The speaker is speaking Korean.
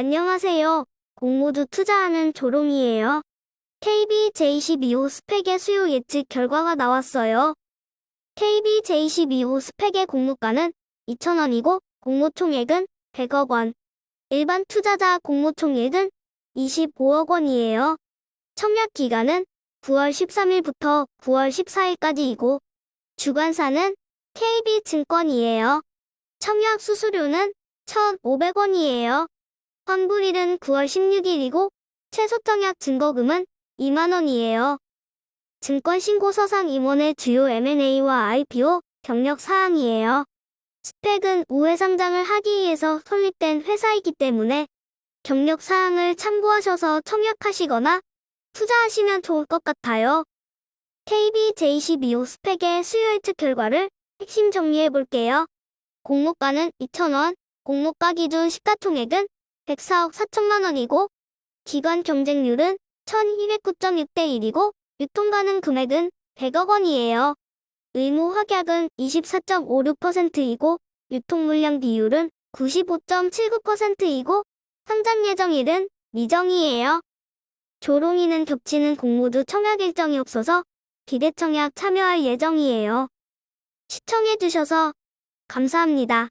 안녕하세요. 공모주 투자하는 조롱이에요. KB J12호 스펙의 수요 예측 결과가 나왔어요. KB J12호 스펙의 공모가는 2,000원이고 공모 총액은 100억 원. 일반 투자자 공모 총액은 25억 원이에요. 청약 기간은 9월 13일부터 9월 14일까지이고 주관사는 KB증권이에요. 청약 수수료는 1,500원이에요. 환불일은 9월 16일이고 최소 청약 증거금은 2만원이에요. 증권신고서상 임원의 주요 M&A와 IPO 경력 사항이에요. 스펙은 우회 상장을 하기 위해서 설립된 회사이기 때문에 경력 사항을 참고하셔서 청약하시거나 투자하시면 좋을 것 같아요. KB J12호 스펙의 수요 예측 결과를 핵심 정리해 볼게요. 공모가는 2,000원, 공모가 기준 시가총액은 104억 4천만 원이고 기관 경쟁률은 1209.6대 1이고 유통가능 금액은 100억 원이에요. 의무 확약은 24.56%이고 유통 물량 비율은 95.79%이고 상장 예정일은 미정이에요. 조롱이는 겹치는 공모주 청약 일정이 없어서 기대 청약 참여할 예정이에요. 시청해주셔서 감사합니다.